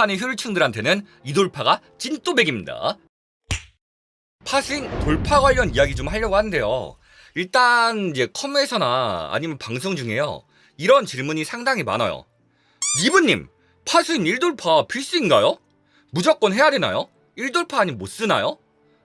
극한의 효율층들한테는 이 돌파가 찐또백입니다. 파스인 돌파 관련 이야기 좀 하려고 하는데요. 일단 이제 컴에서나 아니면 방송 중에요. 이런 질문이 상당히 많아요. 니브님, 파스인 1돌파 필수인가요? 무조건 해야 되나요? 1돌파 아니면 못 쓰나요?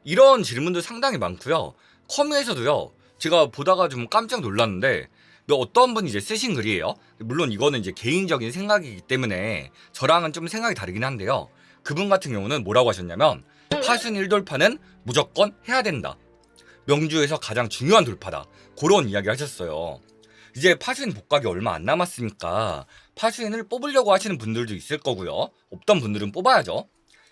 이런 질문도 상당히 많고요. 커뮤에서도요. 제가 보다가 좀 깜짝 놀랐는데 뭐 어떤 분이 이제 쓰신 글이에요. 물론 이거는 이제 개인적인 생각이기 때문에 저랑은 좀 생각이 다르긴 한데요. 그분 같은 경우는 뭐라고 하셨냐면 파순 1돌파는 무조건 해야 된다. 명주에서 가장 중요한 돌파다. 그런 이야기 하셨어요. 이제 파수인 복각이 얼마 안 남았으니까 파수인을 뽑으려고 하시는 분들도 있을 거고요. 없던 분들은 뽑아야죠.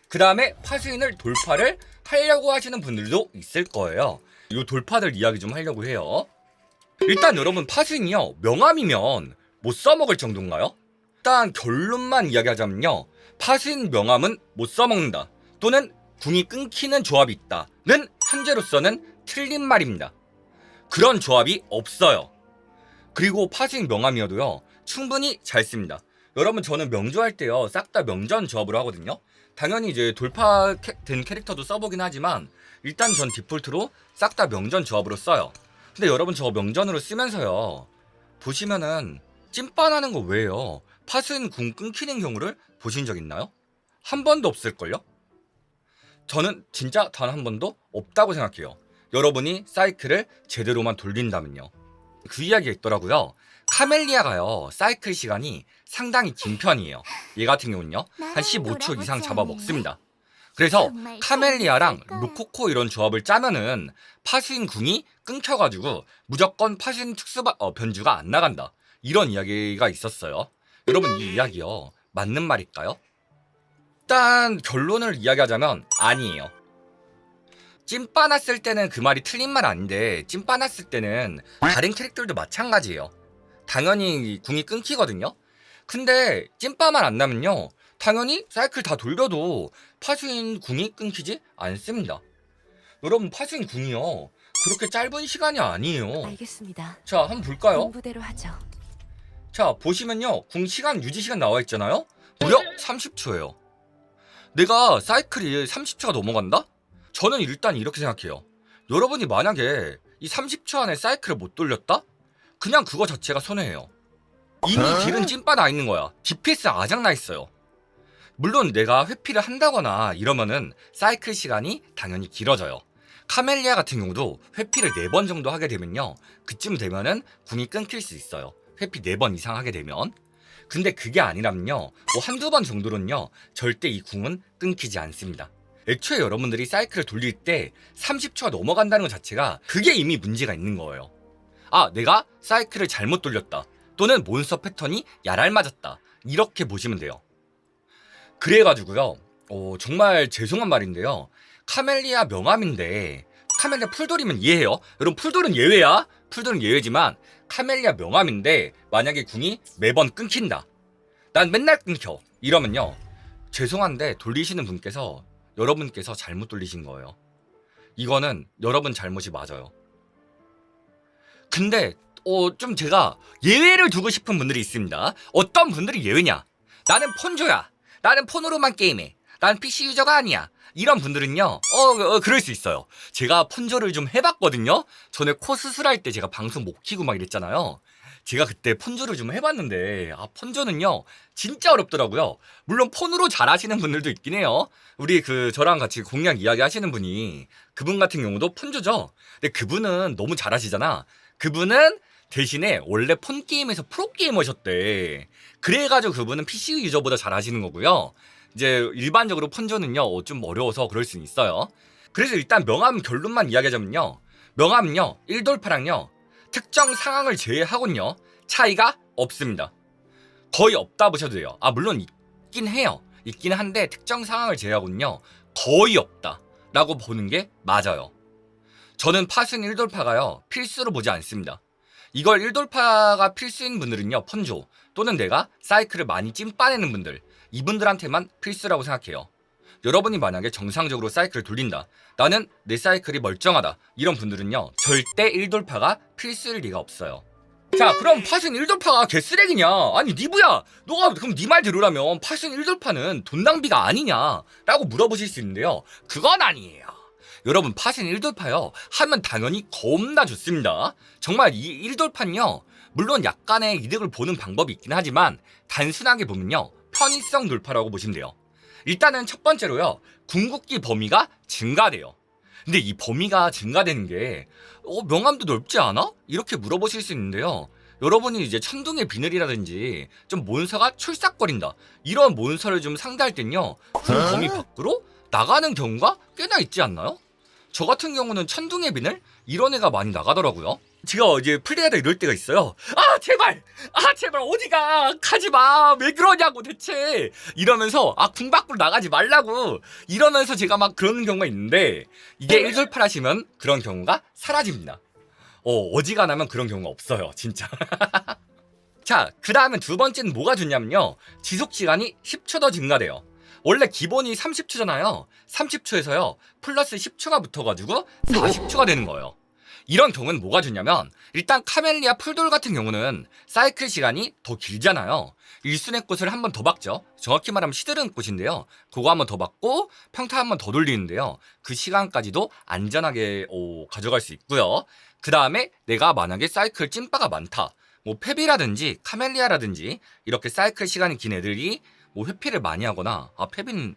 그 다음에 파수인을 돌파를 하려고 하시는 분들도 있을 거예요. 이 돌파들 이야기 좀 하려고 해요. 일단 여러분 파수인이요 명함이면 못 써먹을 정도인가요? 일단 결론만 이야기하자면요 파수인 명함은 못 써먹는다 또는 궁이 끊기는 조합이 있다는 현재로서는 틀린 말입니다. 그런 조합이 없어요. 그리고 파수인 명함이어도요 충분히 잘 씁니다. 여러분 저는 명조할 때요 싹 다 명전 조합으로 하거든요. 당연히 이제 돌파된 캐릭터도 써보긴 하지만 일단 전 디폴트로 싹 다 명전 조합으로 써요. 근데 여러분 저 명전으로 쓰면서요 보시면은 찐빠나는 거 왜요? 파수인 궁 끊기는 경우를 보신 적 있나요? 한 번도 없을걸요? 저는 진짜 단 한 번도 없다고 생각해요. 여러분이 사이클을 제대로만 돌린다면요. 그 이야기가 있더라고요. 카멜리아가요, 사이클 시간이 상당히 긴 편이에요. 얘 같은 경우는요, 한 15초 이상 잡아먹습니다. 그래서 카멜리아랑 루코코 이런 조합을 짜면은 파수인 궁이 끊겨가지고 무조건 파수인 특수 어, 변주가 안 나간다. 이런 이야기가 있었어요. 여러분 이 이야기요 맞는 말일까요? 일단 결론을 이야기하자면 아니에요. 찐빠 났을 때는 그 말이 틀린 말 아닌데 찐빠 났을 때는 다른 캐릭터들도 마찬가지예요. 당연히 궁이 끊기거든요. 근데 찐빠만 안 나면요. 당연히 사이클 다 돌려도 파수인 궁이 끊기지 않습니다. 여러분 파수인 궁이요. 그렇게 짧은 시간이 아니에요. 알겠습니다. 자, 한번 볼까요? 공부대로 하죠. 자, 보시면요. 궁 시간, 유지 시간 나와 있잖아요? 무려 30초예요. 내가 사이클이 30초가 넘어간다? 저는 일단 이렇게 생각해요. 여러분이 만약에 이 30초 안에 사이클을 못 돌렸다? 그냥 그거 자체가 손해예요. 이미 딜은 찐빠 나 있는 거야. DPS 아작 나 있어요. 물론 내가 회피를 한다거나 이러면은 사이클 시간이 당연히 길어져요. 카멜리아 같은 경우도 회피를 4번 정도 하게 되면요. 그쯤 되면은 궁이 끊길 수 있어요. 회피 4번 이상 하게 되면. 근데 그게 아니라면요. 뭐 한두 번 정도는요. 절대 이 궁은 끊기지 않습니다. 애초에 여러분들이 사이클을 돌릴 때 30초가 넘어간다는 것 자체가 그게 이미 문제가 있는 거예요. 아, 내가 사이클을 잘못 돌렸다. 또는 몬스터 패턴이 야랄 맞았다. 이렇게 보시면 돼요. 그래가지고요. 어, 정말 죄송한 말인데요. 카멜리아 명함인데 카멜리아 풀돌이면 이해해요. 여러분 풀돌은 예외야. 풀돌은 예외지만 카멜리아 명함인데 만약에 궁이 매번 끊긴다. 난 맨날 끊겨. 이러면요. 죄송한데 돌리시는 분께서 여러분께서 잘못 돌리신 거예요. 이거는 여러분 잘못이 맞아요. 근데 어, 좀 제가 예외를 두고 싶은 분들이 있습니다. 어떤 분들이 예외냐? 나는 폰조야. 나는 폰으로만 게임해. 난 PC 유저가 아니야. 이런 분들은요, 어, 어, 그럴 수 있어요. 제가 폰조를 좀 해봤거든요? 전에 코 수술할 때 제가 방송 못 키고 막 이랬잖아요. 제가 그때 폰조를 좀 해봤는데, 아, 폰조는요, 진짜 어렵더라고요. 물론 폰으로 잘 하시는 분들도 있긴 해요. 우리 그, 저랑 같이 공략 이야기 하시는 분이, 그분 같은 경우도 폰조죠? 근데 그분은 너무 잘 하시잖아. 그분은 대신에 원래 폰 게임에서 프로 게이머셨대. 그래가지고 그분은 PC 유저보다 잘 하시는 거고요. 이제 일반적으로 폰조는요 어, 좀 어려워서 그럴 수는 있어요. 그래서 일단 명함 결론만 이야기하자면요. 명함은요 1돌파랑요 특정 상황을 제외하곤요 차이가 없습니다. 거의 없다 보셔도 돼요. 아 물론 있긴 해요. 있긴 한데 특정 상황을 제외하고는요 거의 없다라고 보는 게 맞아요. 저는 파순 1돌파가요 필수로 보지 않습니다. 이걸 1돌파가 필수인 분들은요 펀조 또는 내가 사이클을 많이 찐빠내는 분들 이분들한테만 필수라고 생각해요. 여러분이 만약에 정상적으로 사이클을 돌린다. 나는 내 사이클이 멀쩡하다. 이런 분들은요 절대 1돌파가 필수일 리가 없어요. 자 그럼 파슨 1돌파가 개쓰레기냐 아니 니부야 너가 그럼 니 말 들으라면 파슨 1돌파는 돈 낭비가 아니냐 라고 물어보실 수 있는데요 그건 아니에요 여러분 파슨 1돌파요 하면 당연히 겁나 좋습니다 정말 이 1돌파는요 물론 약간의 이득을 보는 방법이 있긴 하지만 단순하게 보면요 편의성 돌파라고 보시면 돼요 일단은 첫 번째로요 궁극기 범위가 증가돼요 근데 이 범위가 증가되는 게 어, 명암도 넓지 않아? 이렇게 물어보실 수 있는데요. 여러분이 이제 천둥의 비늘이라든지 좀 몬스터가 출삭거린다 이런 몬스터를 좀 상대할 땐요 그 범위 밖으로 나가는 경우가 꽤나 있지 않나요? 저 같은 경우는 천둥의 비늘 이런 애가 많이 나가더라고요. 제가 이제 플레이하다 이럴 때가 있어요. 아 제발, 아 제발 어디가 가지 마. 왜 그러냐고 대체 이러면서 아궁 밖으로 나가지 말라고 이러면서 제가 막 그러는 경우가 있는데 이게 일돌팔 하시면 그런 경우가 사라집니다. 어 어지간하면 그런 경우가 없어요, 진짜. 자, 그 다음에 두 번째는 뭐가 좋냐면요. 지속 시간이 10초 더 증가돼요. 원래 기본이 30초잖아요. 30초에서요. 플러스 10초가 붙어가지고 40초가 되는 거예요. 이런 경우는 뭐가 좋냐면 일단 카멜리아 풀돌 같은 경우는 사이클 시간이 더 길잖아요. 일순의 꽃을 한 번 더 박죠. 정확히 말하면 시드른 꽃인데요. 그거 한 번 더 박고 평타 한 번 더 돌리는데요. 그 시간까지도 안전하게 오, 가져갈 수 있고요. 그 다음에 내가 만약에 사이클 찐빠가 많다. 뭐 페비라든지 카멜리아라든지 이렇게 사이클 시간이 긴 애들이 뭐 회피를 많이 하거나 아 페비는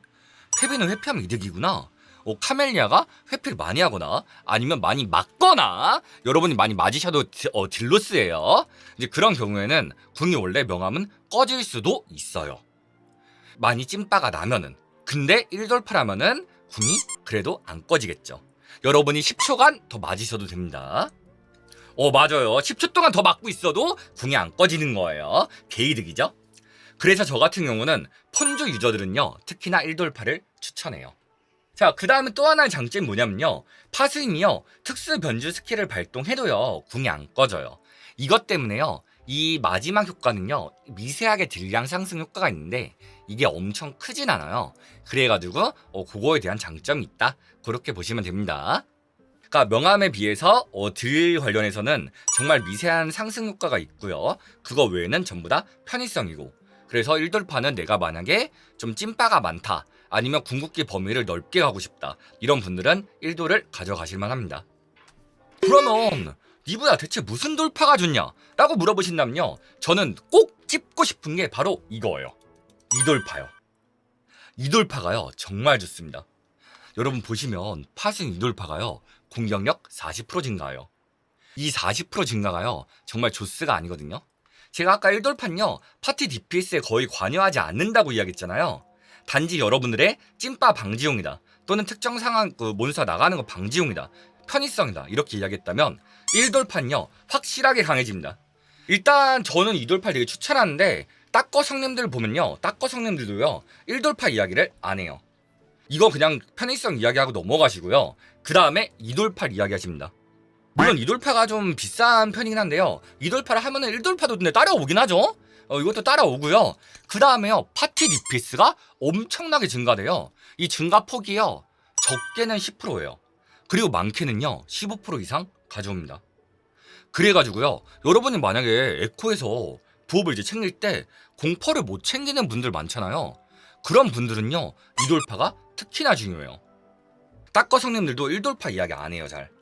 페비는 회피하면 이득이구나. 어, 카멜리아가 회피를 많이 하거나 아니면 많이 맞거나 여러분이 많이 맞으셔도 디, 어, 딜로스예요. 이제 그런 경우에는 궁이 원래 명함은 꺼질 수도 있어요. 많이 찐빠가 나면은 근데 1돌파라면은 궁이 그래도 안 꺼지겠죠. 여러분이 10초간 더 맞으셔도 됩니다. 어 맞아요. 10초 동안 더 맞고 있어도 궁이 안 꺼지는 거예요. 개이득이죠. 그래서 저 같은 경우는 폰주 유저들은요 특히나 1돌파를 추천해요. 자, 그 다음에 또 하나의 장점이 뭐냐면요. 파스임이요. 특수 변주 스킬을 발동해도요. 궁이 안 꺼져요. 이것 때문에요. 이 마지막 효과는요. 미세하게 딜량 상승 효과가 있는데 이게 엄청 크진 않아요. 그래가지고 어, 그거에 대한 장점이 있다. 그렇게 보시면 됩니다. 그러니까 명암에 비해서 어, 딜 관련해서는 정말 미세한 상승 효과가 있고요. 그거 외에는 전부 다 편의성이고 그래서 1돌파는 내가 만약에 좀 찐빠가 많다. 아니면 궁극기 범위를 넓게 가고 싶다. 이런 분들은 1도를 가져가실만 합니다. 그러면 니부야 대체 무슨 돌파가 좋냐? 라고 물어보신다면요. 저는 꼭 찝고 싶은 게 바로 이거예요. 이돌파요. 이돌파가요. 정말 좋습니다. 여러분 보시면 파승 이돌파가요. 공격력 40% 증가해요. 이 40% 증가가요. 정말 조스가 아니거든요. 제가 아까 1돌판요. 파티 DPS에 거의 관여하지 않는다고 이야기했잖아요. 단지 여러분들의 찐빠 방지용이다. 또는 특정 상황 그 몬스터 나가는 거 방지용이다. 편의성이다. 이렇게 이야기했다면 1돌판요. 확실하게 강해집니다. 일단 저는 2돌파 되게 추천하는데 따꺼 성님들 보면요. 따꺼 성님들도요. 1돌파 이야기를 안 해요. 이거 그냥 편의성 이야기하고 넘어가시고요. 그 다음에 2돌파 이야기 하십니다. 물론 2돌파가 좀 비싼 편이긴 한데요. 2돌파를 하면은 1돌파도 근데 따라오긴 하죠. 어, 이것도 따라오고요. 그 다음에요. 파티 DPS가 엄청나게 증가돼요. 이 증가 폭이요. 적게는 10%예요. 그리고 많게는요. 15% 이상 가져옵니다. 그래가지고요. 여러분이 만약에 에코에서 부업을 이제 챙길 때 공퍼를 못 챙기는 분들 많잖아요. 그런 분들은요. 이돌파가 특히나 중요해요. 따꺼 성님들도 1돌파 이야기 안 해요, 잘.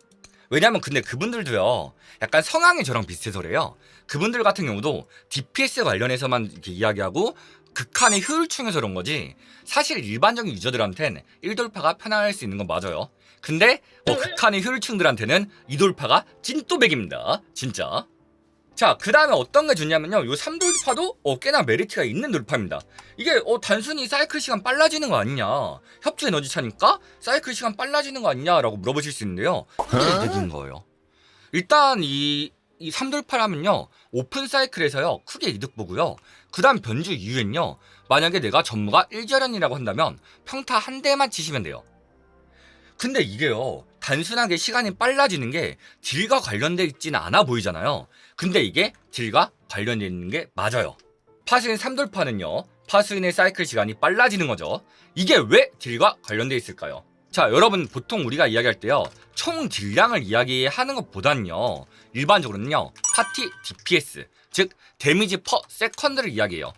왜냐면 근데 그분들도요 약간 성향이 저랑 비슷해서래요. 그분들 같은 경우도 DPS 관련해서만 이렇게 이야기하고 극한의 효율충에서 그런 거지 사실 일반적인 유저들한테는 1돌파가 편할 수 있는 건 맞아요. 근데 어, 극한의 효율충들한테는 2돌파가 찐또백입니다. 진짜 자, 그 다음에 어떤 게 좋냐면요. 요 3돌파도 어, 꽤나 메리트가 있는 돌파입니다. 이게 어, 단순히 사이클 시간 빨라지는 거 아니냐. 협주 에너지 차니까 사이클 시간 빨라지는 거 아니냐라고 물어보실 수 있는데요. 그게 이득인 거예요. 일단 이, 이 3돌파라면요. 오픈 사이클에서요. 크게 이득 보고요. 그 다음 변주 이후엔요. 만약에 내가 전무가 1절연이라고 한다면 평타 한 대만 치시면 돼요. 근데 이게요. 단순하게 시간이 빨라지는 게 딜과 관련돼 있지는 않아 보이잖아요. 근데 이게 딜과 관련돼 있는 게 맞아요. 파수인 3돌파는요. 파수인의 사이클 시간이 빨라지는 거죠. 이게 왜 딜과 관련돼 있을까요? 자, 여러분 보통 우리가 이야기할 때요. 총 딜량을 이야기하는 것보다는요. 일반적으로는요. 파티 DPS, 즉 데미지 퍼 세컨드를 이야기해요.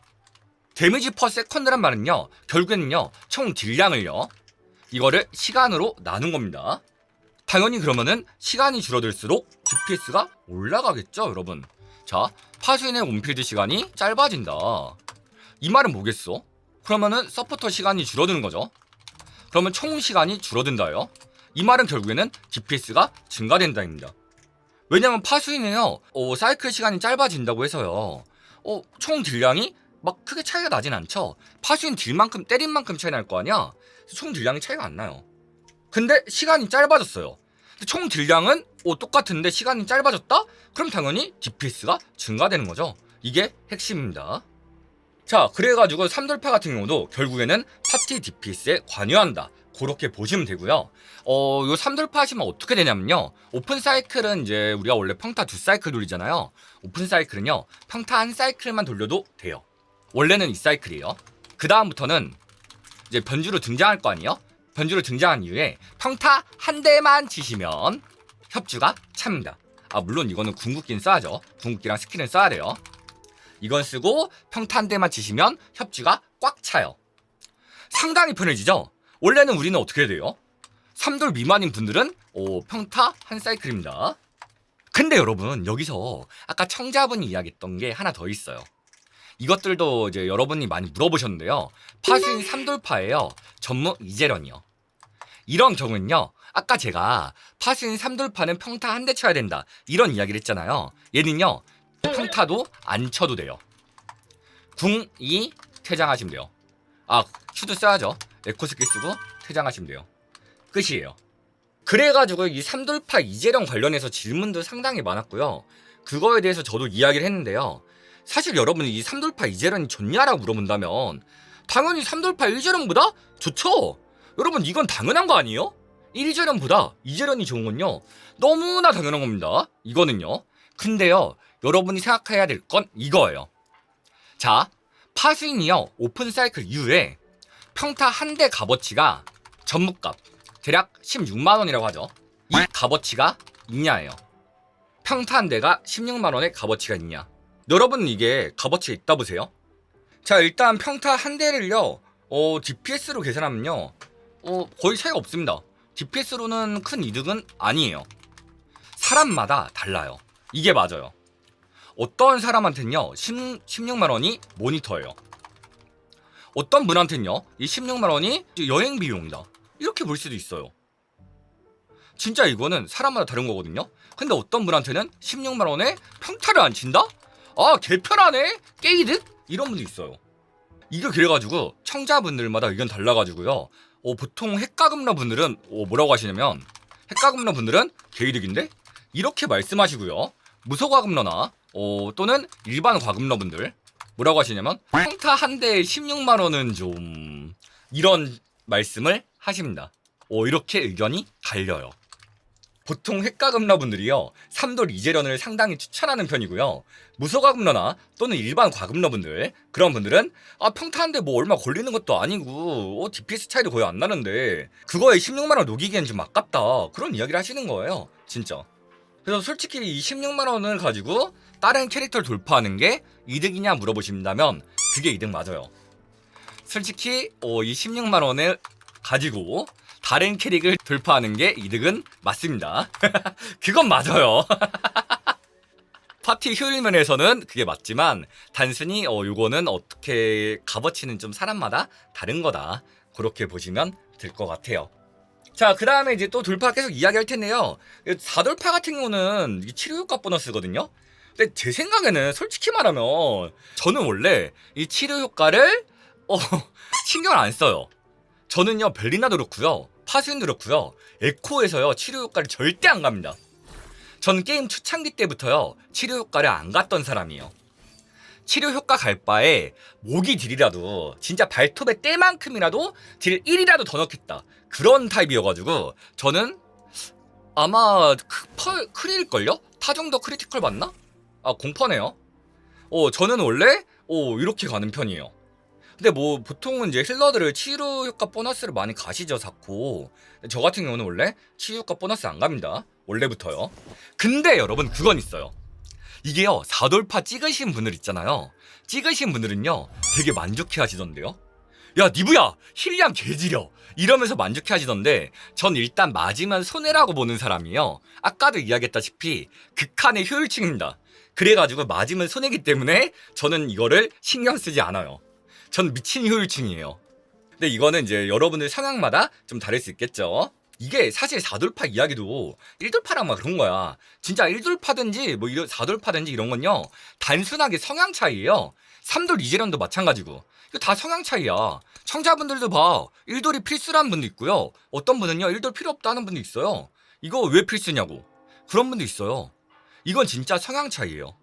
데미지 퍼 세컨드란 말은요. 결국에는요. 총 딜량을요. 이거를 시간으로 나눈 겁니다. 당연히 그러면은 시간이 줄어들수록 DPS가 올라가겠죠, 여러분. 자, 파수인의 온필드 시간이 짧아진다. 이 말은 뭐겠어? 그러면은 서포터 시간이 줄어드는 거죠. 그러면 총 시간이 줄어든다요. 이 말은 결국에는 DPS가 증가된다입니다. 왜냐면 파수인은요, 어, 사이클 시간이 짧아진다고 해서요. 어, 총 딜량이 막 크게 차이가 나진 않죠. 파수인 딜만큼 때린 만큼 차이 날 거 아니야. 총 딜량이 차이가 안 나요. 근데 시간이 짧아졌어요. 총 딜량은 오, 똑같은데 시간이 짧아졌다? 그럼 당연히 DPS가 증가되는 거죠. 이게 핵심입니다. 자, 그래가지고 삼돌파 같은 경우도 결국에는 파티 DPS에 관여한다. 그렇게 보시면 되고요. 어, 요 삼돌파 하시면 어떻게 되냐면요. 오픈 사이클은 이제 우리가 원래 평타 두 사이클 돌리잖아요. 오픈 사이클은요. 평타 한 사이클만 돌려도 돼요. 원래는 이 사이클이에요. 그 다음부터는 이제 변주로 등장할 거 아니에요? 변주로 등장한 이후에 평타 한 대만 치시면 협주가 찹니다. 아 물론 이거는 궁극기는 써야죠. 궁극기랑 스킬은 써야 돼요. 이건 쓰고 평타 한 대만 치시면 협주가 꽉 차요. 상당히 편해지죠? 원래는 우리는 어떻게 돼요? 3돌 미만인 분들은 오, 평타 한 사이클입니다. 근데 여러분 여기서 아까 청자분이 이야기했던 게 하나 더 있어요. 이것들도 이제 여러분이 많이 물어보셨는데요. 파수인 3돌파예요. 전무 이재련이요. 이런 경우는요. 아까 제가 파수인 3돌파는 평타 한 대 쳐야 된다. 이런 이야기를 했잖아요. 얘는요. 평타도 안 쳐도 돼요. 궁, 2, 퇴장하시면 돼요. 아, 큐도 써야죠. 에코 스킬 쓰고 퇴장하시면 돼요. 끝이에요. 그래가지고 이 3돌파 이재령 관련해서 질문도 상당히 많았고요. 그거에 대해서 저도 이야기를 했는데요. 사실 여러분이 이 3돌파 이재련이 좋냐라고 물어본다면 당연히 3돌파 1재련보다 좋죠. 여러분 이건 당연한 거 아니에요? 1재련보다 2재련이 좋은 건요. 너무나 당연한 겁니다. 이거는요. 근데요. 여러분이 생각해야 될 건 이거예요. 자, 파수인이요. 오픈 사이클 이후에 평타 한 대 값어치가 전무값 대략 16만 원이라고 하죠. 이 값어치가 있냐예요. 평타 한 대가 16만 원의 값어치가 있냐? 여러분 이게 값어치가 있다 보세요. 자 일단 평타 한 대를요. 어, DPS로 계산하면요. 어, 거의 차이가 없습니다. DPS로는 큰 이득은 아니에요. 사람마다 달라요. 이게 맞아요. 어떤 사람한텐요, 10, 16만 원이 모니터예요. 어떤 분한텐요, 이 16만 원이 여행 비용이다. 이렇게 볼 수도 있어요. 진짜 이거는 사람마다 다른 거거든요. 근데 어떤 분한테는 16만 원에 평타를 안 친다? 아, 개편하네? 깨이득? 이런 분도 있어요. 이거 그래가지고 청자분들마다 의견 달라가지고요. 어, 보통 핵가금러 분들은 어, 뭐라고 하시냐면 핵가금러 분들은 개이득인데 이렇게 말씀하시고요. 무소과금러나 어, 또는 일반 과금러 분들 뭐라고 하시냐면 평타 한 대에 16만 원은 좀 이런 말씀을 하십니다. 어, 이렇게 의견이 갈려요. 보통 핵가금러 분들이요. 3돌 이재련을 상당히 추천하는 편이고요. 무소가금러나 또는 일반 과금러 분들 그런 분들은 아 평타 한대뭐 얼마 걸리는 것도 아니고 어, DPS 차이도 거의 안 나는데 그거에 16만 원 녹이기엔 좀 아깝다 그런 이야기를 하시는 거예요 진짜 그래서 솔직히 이 16만 원을 가지고 다른 캐릭터를 돌파하는 게 이득이냐 물어보신다면 그게 이득 맞아요 솔직히 어, 이 16만 원을 가지고 다른 캐릭을 돌파하는 게 이득은 맞습니다. 그건 맞아요. 파티 효율 면에서는 그게 맞지만 단순히 어 요거는 어떻게 값어치는 좀 사람마다 다른 거다. 그렇게 보시면 될 것 같아요. 자, 그 다음에 이제 또 돌파 계속 이야기할 텐데요. 4돌파 같은 경우는 이게 치료 효과 보너스거든요. 근데 제 생각에는 솔직히 말하면 저는 원래 이 치료 효과를 어, 신경을 안 써요. 저는요 벨리나도 그렇고요 파수인도 그렇고요 에코에서요 치료 효과를 절대 안 갑니다. 전 게임 초창기 때부터요 치료 효과를 안 갔던 사람이에요. 치료 효과 갈 바에 모기 딜이라도 진짜 발톱의 때만큼이라도 딜 1이라도 더 넣겠다 그런 타입이어가지고 저는 아마 크, 크릴걸요? 타정도 크리티컬 맞나? 아 공퍼네요. 어 저는 원래 어 이렇게 가는 편이에요. 근데 뭐 보통은 이제 힐러들을 치유 효과 보너스를 많이 가시죠 사코 저 같은 경우는 원래 치유 효과 보너스 안 갑니다. 원래부터요. 근데 여러분 그건 있어요. 이게요 4돌파 찍으신 분들 있잖아요. 찍으신 분들은요 되게 만족해 하시던데요? 야 니부야! 힐량 개지려! 이러면서 만족해 하시던데 전 일단 맞으면 손해라고 보는 사람이요. 아까도 이야기했다시피 극한의 효율층입니다. 그래가지고 맞으면 손해기 때문에 저는 이거를 신경 쓰지 않아요 전 미친 효율층이에요. 근데 이거는 이제 여러분들 성향마다 좀 다를 수 있겠죠. 이게 사실 4돌파 이야기도 1돌파랑 막 그런 거야. 진짜 1돌파든지 뭐 이런 4돌파든지 이런 건요. 단순하게 성향 차이예요. 3돌 이재련도 마찬가지고. 이거 다 성향 차이야. 청자분들도 봐. 1돌이 필수라는 분도 있고요. 어떤 분은요. 1돌 필요 없다는 분도 있어요. 이거 왜 필수냐고. 그런 분도 있어요. 이건 진짜 성향 차이예요.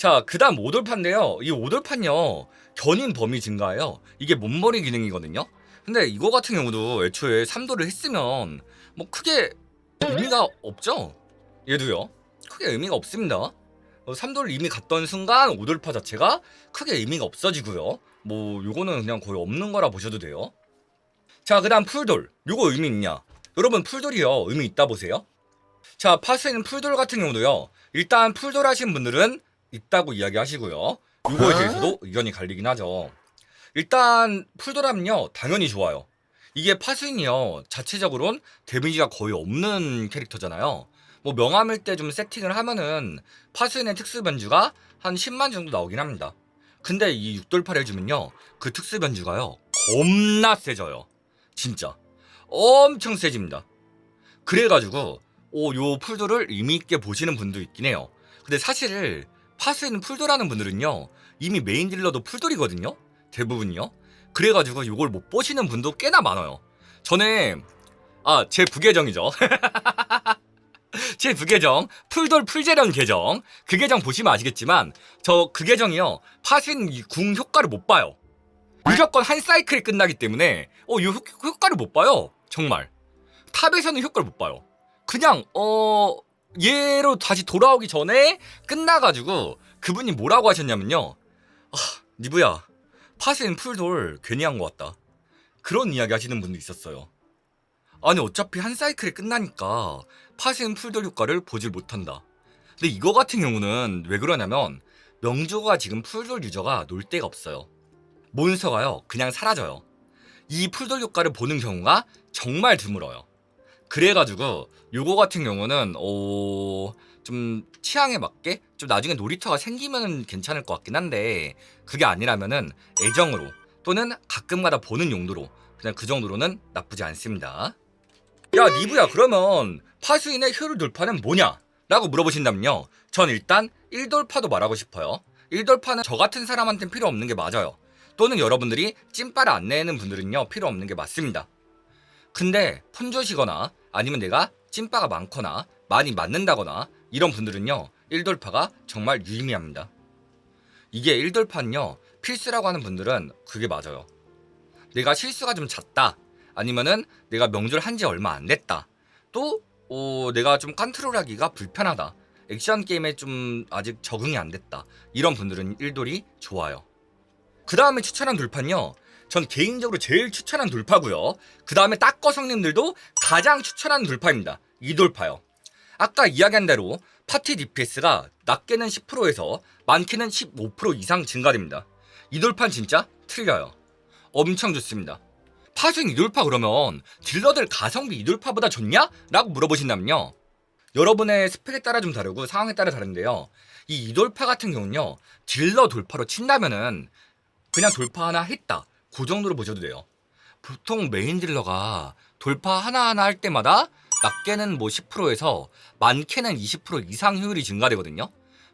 자, 그 다음 5돌파인데요. 이 5돌파는요. 견인 범위 증가예요. 이게 몸머리 기능이거든요. 근데 이거 같은 경우도 애초에 3도를 했으면 뭐 크게 의미가 없죠. 얘도요. 크게 의미가 없습니다. 3도를 이미 갔던 순간 5돌파 자체가 크게 의미가 없어지고요. 뭐 요거는 그냥 거의 없는 거라 보셔도 돼요. 자, 그다음 풀돌. 요거 의미 있냐? 여러분 풀돌이요. 의미 있다 보세요. 자, 있는 풀돌 같은 경우도요. 일단 풀돌 하신 분들은 있다고 이야기하시고요. 요거에 대해서도 의견이 갈리긴 하죠. 일단 풀도람은요 당연히 좋아요. 이게 파수인이요 자체적으로는 데미지가 거의 없는 캐릭터잖아요. 뭐 명함일 때 좀 세팅을 하면은 파수인의 특수 변주가 한 10만 정도 나오긴 합니다. 근데 이 6돌8 해주면요 그 특수 변주가요 겁나 세져요. 진짜 엄청 세집니다. 그래가지고 오, 요 풀도를 의미 있게 보시는 분도 있긴 해요. 근데 사실 파수에 있는 풀돌하는 분들은요 이미 메인 딜러도 풀돌이거든요? 대부분이요? 그래가지고 이걸 못 보시는 분도 꽤나 많아요. 전에 아 제 부계정이죠. 제 부계정 풀돌 풀재련 계정. 그 계정 보시면 아시겠지만 저 그 계정이요 파수인 궁 효과를 못 봐요. 무조건 한 사이클이 끝나기 때문에 어이 효과를 못 봐요. 정말. 탑에서는 효과를 못 봐요. 그냥 어 얘로 다시 돌아오기 전에 끝나가지고 그분이 뭐라고 하셨냐면요. 아, 니부야, 파스인 풀돌 괜히 한 것 같다. 그런 이야기 하시는 분도 있었어요. 아니, 어차피 한 사이클이 끝나니까 파스인 풀돌 효과를 보질 못한다. 근데 이거 같은 경우는 왜 그러냐면 명조가 지금 풀돌 유저가 놀 데가 없어요. 몬스터가요, 그냥 사라져요. 이 풀돌 효과를 보는 경우가 정말 드물어요. 그래가지고 요거 같은 경우는 어... 좀 취향에 맞게 좀 나중에 놀이터가 생기면 괜찮을 것 같긴 한데 그게 아니라면은 애정으로 또는 가끔가다 보는 용도로 그냥 그 정도로는 나쁘지 않습니다. 야 니부야 그러면 파수인의 효율 돌파는 뭐냐? 라고 물어보신다면요. 전 일단 1돌파도 말하고 싶어요. 1돌파는 저 같은 사람한테는 필요 없는 게 맞아요. 또는 여러분들이 찐빠를 안 내는 분들은요 필요 없는 게 맞습니다. 근데 폰조시거나 아니면 내가 찐빠가 많거나 많이 맞는다거나 이런 분들은요 1돌파가 정말 유의미합니다. 이게 1돌파는요 필수라고 하는 분들은 그게 맞아요. 내가 실수가 좀 잦다 아니면은 내가 명절 한지 얼마 안 됐다 또 어, 내가 좀 컨트롤하기가 불편하다 액션 게임에 좀 아직 적응이 안 됐다 이런 분들은 1돌이 좋아요. 그 다음에 추천한 돌파는요 전 개인적으로 제일 추천한 돌파고요. 그 다음에 딱거성님들도 가장 추천하는 돌파입니다. 이 돌파요. 아까 이야기한 대로 파티 DPS가 낮게는 10%에서 많게는 15% 이상 증가됩니다. 이 돌파는 진짜 틀려요. 엄청 좋습니다. 파생 이돌파 그러면 딜러들 가성비 이돌파보다 좋냐? 라고 물어보신다면요. 여러분의 스펙에 따라 좀 다르고 상황에 따라 다른데요. 이 이돌파 같은 경우는요. 딜러 돌파로 친다면은 그냥 돌파 하나 했다. 그 정도로 보셔도 돼요. 보통 메인 딜러가 돌파 하나하나 할 때마다 낮게는 뭐 10%에서 많게는 20% 이상 효율이 증가되거든요.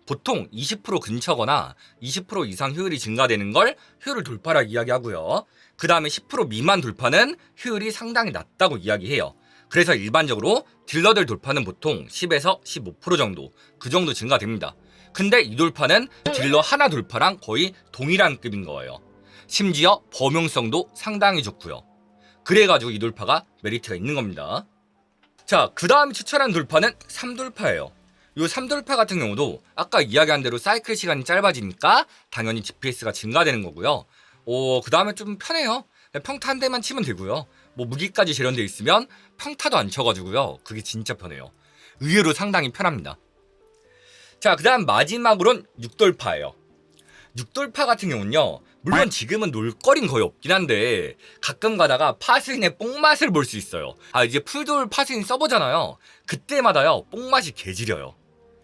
보통 20% 근처거나 20% 이상 효율이 증가되는 걸 효율 돌파라 이야기하고요. 그 다음에 10% 미만 돌파는 효율이 상당히 낮다고 이야기해요. 그래서 일반적으로 딜러들 돌파는 보통 10에서 15% 정도 그 정도 증가됩니다. 근데 이 돌파는 딜러 하나 돌파랑 거의 동일한 급인 거예요. 심지어 범용성도 상당히 좋고요. 그래가지고 이 돌파가 메리트가 있는 겁니다. 자, 그 다음 추천한 돌파는 3돌파예요. 이 3돌파 같은 경우도 아까 이야기한 대로 사이클 시간이 짧아지니까 당연히 DPS가 증가되는 거고요. 오, 그 다음에 좀 편해요. 평타 한 대만 치면 되고요. 뭐 무기까지 재련돼 있으면 평타도 안 쳐가지고요. 그게 진짜 편해요. 의외로 상당히 편합니다. 자, 그 다음 마지막으론 육돌파예요. 육돌파 같은 경우는요. 물론 지금은 놀거린 거의 없긴 한데 가끔 가다가 파스인의 뽕맛을 볼 수 있어요. 아 이제 풀돌 파스인 써보잖아요. 그때마다요 뽕맛이 개지려요.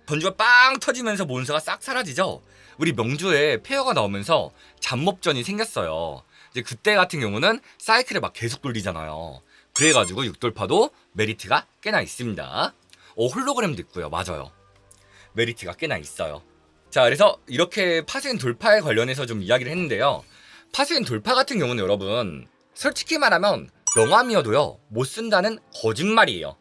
전주가 빵 터지면서 몬스가 싹 사라지죠. 우리 명주에 페어가 나오면서 잡몹전이 생겼어요. 이제 그때 같은 경우는 사이클을 막 계속 돌리잖아요. 그래가지고 육돌파도 메리트가 꽤나 있습니다. 어 홀로그램도 있고요. 맞아요. 메리트가 꽤나 있어요. 자, 그래서 이렇게 파수인 돌파에 관련해서 좀 이야기를 했는데요. 파수인 돌파 같은 경우는 여러분, 솔직히 말하면 명함이어도요, 못 쓴다는 거짓말이에요.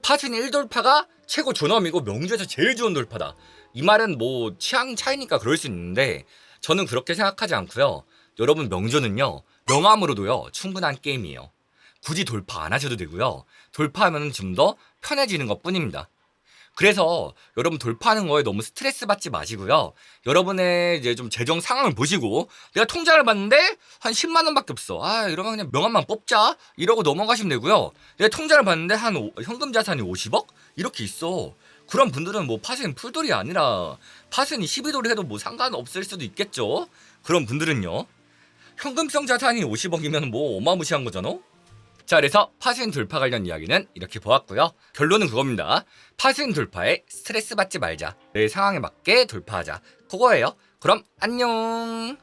파수인 1돌파가 최고 존엄이고 명주에서 제일 좋은 돌파다. 이 말은 뭐 취향 차이니까 그럴 수 있는데, 저는 그렇게 생각하지 않고요. 여러분 명주는요, 명함으로도요, 충분한 게임이에요. 굳이 돌파 안 하셔도 되고요. 돌파하면 좀 더 편해지는 것 뿐입니다. 그래서 여러분 돌파하는 거에 너무 스트레스 받지 마시고요. 여러분의 이제 좀 재정 상황을 보시고 내가 통장을 봤는데 한 10만 원밖에 없어. 아 이러면 그냥 명함만 뽑자 이러고 넘어가시면 되고요. 내가 통장을 봤는데 한 오- 현금 자산이 50억 이렇게 있어. 그런 분들은 뭐 파생 풀돌이 아니라 파생이 12돌이 해도 뭐 상관없을 수도 있겠죠. 그런 분들은요. 현금성 자산이 50억이면 뭐 어마무시한 거잖아. 자, 그래서 파수인 돌파 관련 이야기는 이렇게 보았고요. 결론은 그겁니다. 파수인 돌파에 스트레스 받지 말자. 내 상황에 맞게 돌파하자. 그거예요. 그럼 안녕.